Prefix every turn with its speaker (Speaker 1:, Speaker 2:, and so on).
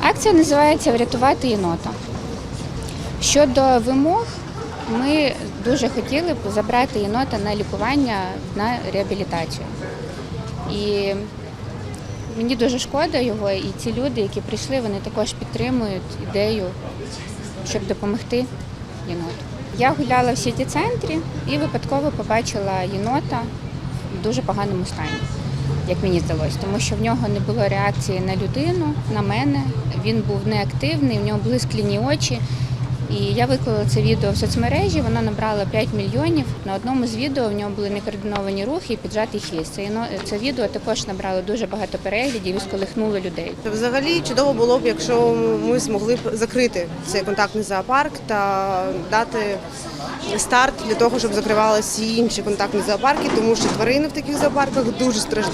Speaker 1: Акція називається Врятувати єнота. Щодо вимог, ми дуже хотіли б забрати єнота на лікування на реабілітацію. І мені дуже шкода його, і ці люди, які прийшли, вони також підтримують ідею, щоб допомогти єноту. Я гуляла в сіті центрі і випадково побачила єнота в дуже поганому стані, як мені здалося, тому що в нього не було реакції на людину, на мене. Він був неактивний, в нього були скляні очі. І я виклала це відео в соцмережі, воно набрало 5 мільйонів. На одному з відео в нього були некоординовані рухи і піджатий хвіст. Це, це відео також набрало дуже багато переглядів і сколихнуло людей.
Speaker 2: Взагалі чудово було б, якщо ми змогли б закрити цей контактний зоопарк та дати старт для того, щоб закривалися інші контактні зоопарки, тому що тварини в таких зоопарках дуже страждають.